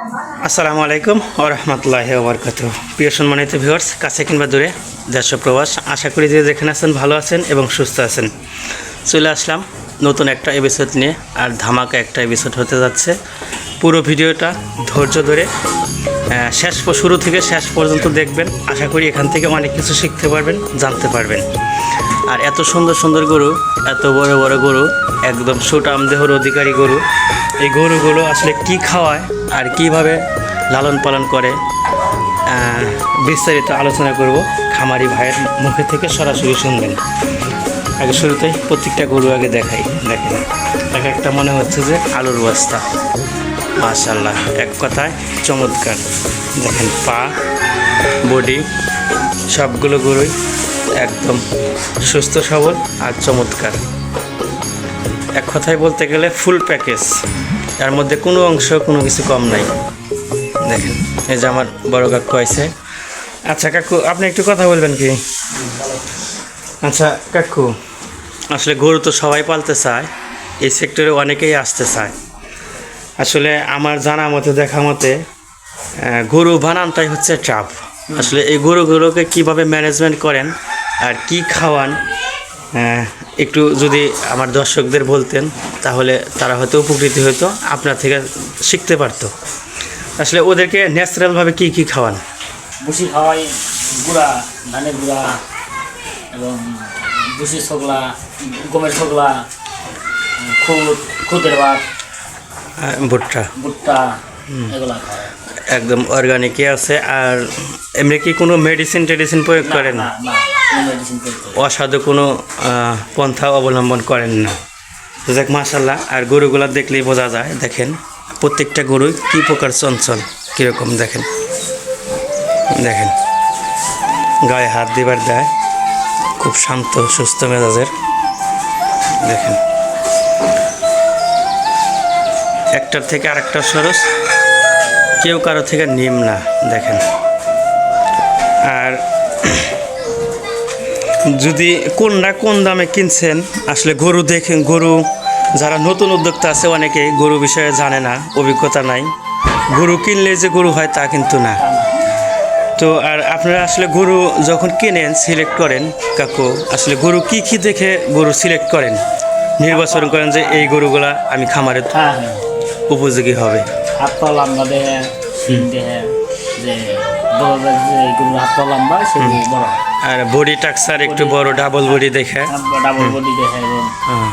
আসসালামু আলাইকুম ও রহমতুল্লাহ ওবরকাত প্রিয় সম্মানিত ভিউয়ার্স, কাছে কিংবা দূরে দেশ প্রবাস, আশা করি যে যেখানে আছেন ভালো আছেন এবং সুস্থ আছেন। চলে আসলাম নতুন একটা এপিসোড নিয়ে, আর ধামাকা একটা এপিসোড হতে যাচ্ছে। পুরো ভিডিওটা ধৈর্য ধরে শেষ শুরু থেকে শেষ পর্যন্ত দেখবেন। আশা করি এখান থেকে অনেক কিছু শিখতে পারবেন, জানতে পারবেন। আর এত সুন্দর সুন্দর গরু, এত বড় বড় গরু, একদম সুটাম দেহর অধিকারী গরু। এই গরুগুলো আসলে কি খাওয়ায় আর কীভাবে লালন পালন করে বিস্তারিত আলোচনা করব খামারি ভাইয়ের মুখে থেকে সরাসরি শুনবেন। আগে শুরুতেই প্রত্যেকটা গরু আগে দেখাই, দেখেন। এক একটা মনে হচ্ছে যে আলুর বস্তা। মাশাল্লাহ এক কথায় চমৎকার। দেখেন পা বডি সবগুলো গরুই একদম সুস্থ সবল আর চমৎকার। এক কথায় বলতে গেলে ফুল প্যাকেজ তার মধ্যে কোনো অংশ কোনো কিছু কম নাই। দেখেন এই যে আমার বড় কাকু আছে আচ্ছা কাকু আপনি একটু কথা বলবেন কি? আচ্ছা কাকু। আসলে গরু তো সবাই পালতে চায় এই সেক্টরে অনেকেই আসতে চায়। আসলে আমার জানা মতে দেখা মতে গরু বানানটাই হচ্ছে চাপ। আসলে এই গরুগুলোকে কীভাবে ম্যানেজমেন্ট করেন আর কি খাওয়ান? একটু যদি আমার দর্শকদের বলতেন তাহলে তারা হয়তো উপকৃত হতো আপনার থেকে শিখতে পারতো। আসলে ওদেরকে ন্যাচারালভাবে কি কি খাওয়ান? ভুসি খাওয়াই গুঁড়া ধানের গুঁড়া এবং ভুসি ছগলা গমের ছগলা খুদ খুদের ভাত ভুট্টা। ভুট্টা এগুলা খাওয়াই। একদম অর্গানিকই আছে আর এমনি কি কোনো মেডিসিন টেডিসিন প্রয়োগ করেন? না অসাধু কোনো পন্থা অবলম্বন করেন না। দেখ মাসাল্লাহ আর গরুগুলা দেখলেই বোঝা যায় দেখেন প্রত্যেকটা গরুই কী প্রকার চঞ্চল কীরকম দেখেন। দেখেন গায়ে হাত দিবার দেয় খুব শান্ত সুস্থ মেজাজের দেখেন। একটার থেকে আরেকটা সরস কেউ কারও থেকে নিম না দেখেন। আর যদি কোনটা কোন দামে কিনছেন আসলে গরু দেখেন গরু যারা নতুন উদ্যোক্তা আছে অনেকেই গরু বিষয়ে জানে না অভিজ্ঞতা নাই। গরু কিনলে যে গরু হয় তা কিন্তু না। তো আর আপনারা আসলে গরু যখন কেনেন সিলেক্ট করেন কাকু আসলে গরু কি কি দেখে গরু সিলেক্ট করেন? নির্বাচন করেন যে এই গরুগুলা আমি খামারে হ্যাঁ হ্যাঁ। উপযোগী হবে। হাত পা লম্বা দেহে দেহে যে যে গরুর হাত পা লম্বা সেগুলো বড় আর বডি টাক্সার একটু বড় ডাবল বডি দেখে। ডাবল বডি দেহে এবং হ্যাঁ।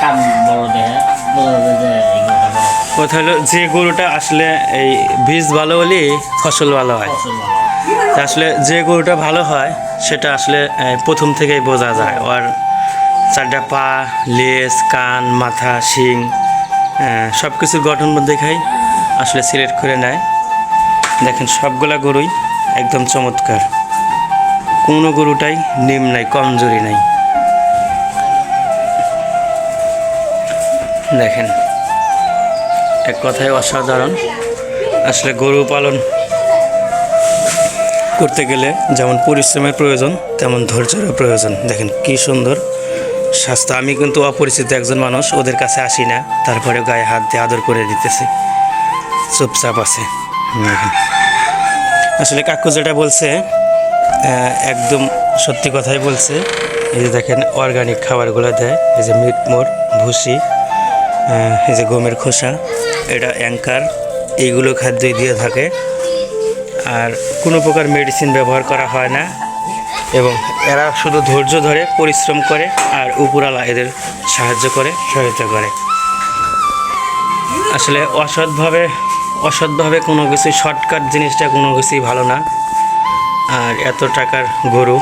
কান বড় দেহে বোঝা যায় যে গরুটা কথা হলো যে গরুটা আসলে এই বীজ ভালো হলেই ফসল ভালো হয়। আসলে যে গরুটা ভালো হয় সেটা আসলে প্রথম থেকেই বোঝা যায়। আর চারটা পা লেজ কান মাথা শিং সব কিছুর গঠন দেখাই আসলে সিলেক্ট করে নেয়। দেখেন সবগুলা গরুই একদম চমৎকার। কোনো গরুটাই নিম নাই, কমজোরি নাই। দেখেন, এক কথায় অসাধারণ। আসলে গরু পালন করতে গেলে যেমন পরিশ্রমের প্রয়োজন, তেমন ধৈর্যেরও প্রয়োজন। দেখেন কি সুন্দর স্বাস্থ্য। আমি কিন্তু অপরিচিত একজন মানুষ, ওদের কাছে আসি না। তারপরে গায়ে হাত দিয়ে আদর করে দিতেছি। চুপচাপ আছে। আসলে কাকু যেটা বলছে একদম সত্যি কথাই বলছে। এই যে দেখেন অর্গানিক খাবারগুলো দেয়, এই যে মিট মোর ভুসি এই যে গমের খোসা, এটা অ্যাঙ্কার এইগুলো খাদ্যই দিয়ে থাকে। আর কোনো প্রকার মেডিসিন ব্যবহার করা হয় না। এবং এরা শুধু ধৈর্য ধরে পরিশ্রম করে, আর উপরালা এদের সাহায্য করে, সহায়তা করে। আসলে অসৎভাবে অসৎভাবে কোনো কিছু শর্টকাট জিনিসটা কোনো কিছুই ভালো না। আর এত টাকার গরু,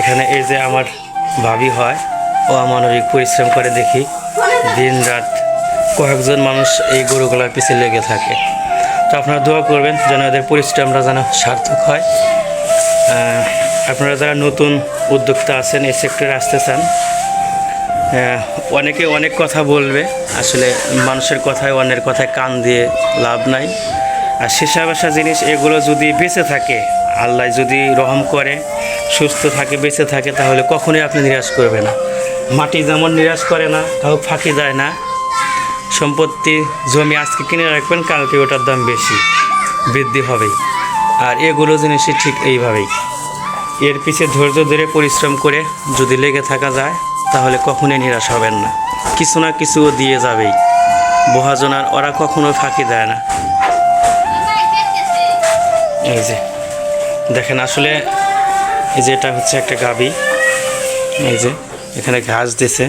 এখানে এই যে আমার ভাবি হয়, ও অমানবিক পরিশ্রম করে দেখি দিন রাত কয়েকজন মানুষ এই গরুগুলোর পিছিয়ে লেগে থাকে। তো আপনারা দোয়া করবেন যেন এদের পরিশ্রমটা যেন সার্থক হয়। আপনারা যারা নতুন উদ্যোক্তা আছেন, এই সেক্টরে আসতে চান অনেকে অনেক কথা বলবে। আসলে মানুষের কথায়, অন্যের কথায় কান দিয়ে লাভ নাই। আর শেষা বাসা জিনিস, এগুলো যদি বেঁচে থাকে, আল্লাহ যদি রহম করে, সুস্থ থাকে, বেঁচে থাকে, তাহলে কখনোই আপনি নিরাশ করবে না। মাটি যেমন নিরাশ করে না কাউ ফাঁকি যায় না। সম্পত্তি, জমি আজকে কিনে রাখবেন, কালকে ওটার দাম বেশি, বৃদ্ধি হবেই আর এগুলো জিনিসই ঠিক এইভাবেই। এর পিছে ধৈর্য ধরে, পরিশ্রম করে যদি লেগে থাকা যায় তাহলে কখনোই নিরাশ হবেন না। কিছু না কিছু দিয়ে যাবেই। মহাজনার ওরা কখনো ফাঁকি দেয় না। এই যে, দেখেন আসলে এই যে এটা হচ্ছে একটা গাবি। এই যে, এখানে ঘাস দিছে।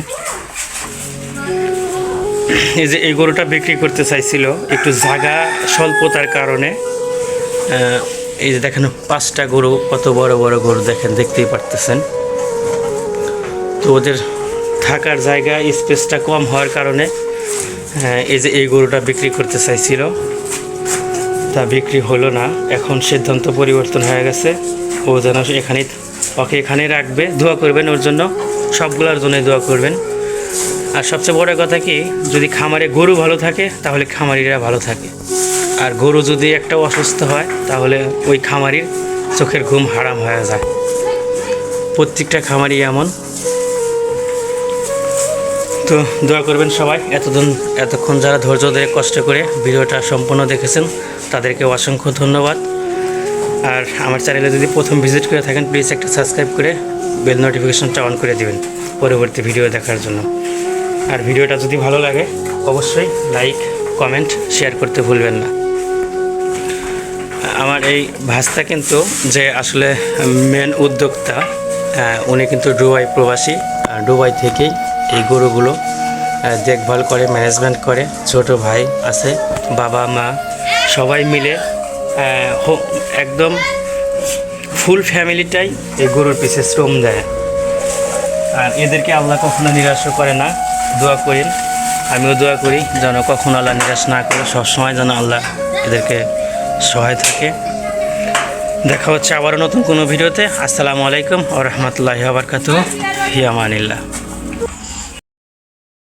এই যে এই গরুটা বিক্রি করতে চাইছিল, একটু জায়গা স্বল্পতার কারণে। এই যে দেখেন, পাঁচটা গরু, কত বড় বড় গরু দেখেন, দেখতেই পারতেছেন। তো ওদের থাকার জায়গা স্পেসটা কম হওয়ার কারণে আহ, এই যে এই গরুটা বিক্রি করতে চাইছিল তা বিক্রি হলো না। এখন সিদ্ধান্ত পরিবর্তন হয়ে গেছে। ও যেন এখানে ওকে এখানেই রাখবে। দোয়া করবেন ওর জন্য। সবগুলোর জন্য দোয়া করবেন। আর সবচেয়ে বড় কথা কি যদি খামারে গরু ভালো থাকে তাহলে খামারিরা ভালো থাকে। আর গরু যদি একটা অসুস্থ হয় তাহলে ওই খামারির চোখের ঘুম হারাম হয়ে যায়। প্রত্যেকটা খামারি এমন। তো দোয়া করবেন সবাই। এতদিন, এতক্ষণ যারা ধৈর্য ধরে কষ্ট করে ভিডিওটা সম্পূর্ণ দেখেছেন তাদেরকে অসংখ্য ধন্যবাদ। আর আমার চ্যানেলে যদি প্রথম ভিজিট করে থাকেন প্লিজ একটা সাবস্ক্রাইব করে বেল নোটিফিকেশনটা অন করে দিবেন পরবর্তী ভিডিও দেখার জন্য। আর ভিডিওটা যদি ভালো লাগে, অবশ্যই লাইক কমেন্ট শেয়ার করতে ভুলবেন না। আমার এই ভাস্তা কিন্তু যে আসলে মেন উদ্যোক্তা উনি কিন্তু ডুবাই প্রবাসী। ডুবাই থেকেই এই গরুগুলো দেখভাল করে ম্যানেজমেন্ট করে। ছোট ভাই আছে, বাবা, মা, সবাই মিলে একদম ফুল ফ্যামিলিটাই এই গরুর পিছে শ্রম দেয়। আর এদেরকে আল্লাহ কখনো নিরাশ করে না, দোয়া করেন। আমিও দোয়া করি যেন কখনো আল্লাহ নিরাশ না করে, সবসময় যেন আল্লাহ এদেরকে সহায় থাকে। দেখা হচ্ছে আবারও নতুন কোনো ভিডিওতে। আসসালামু আলাইকুম ও রহমতুল্লাহি আবরকাত হিয়ামানিল্লাহ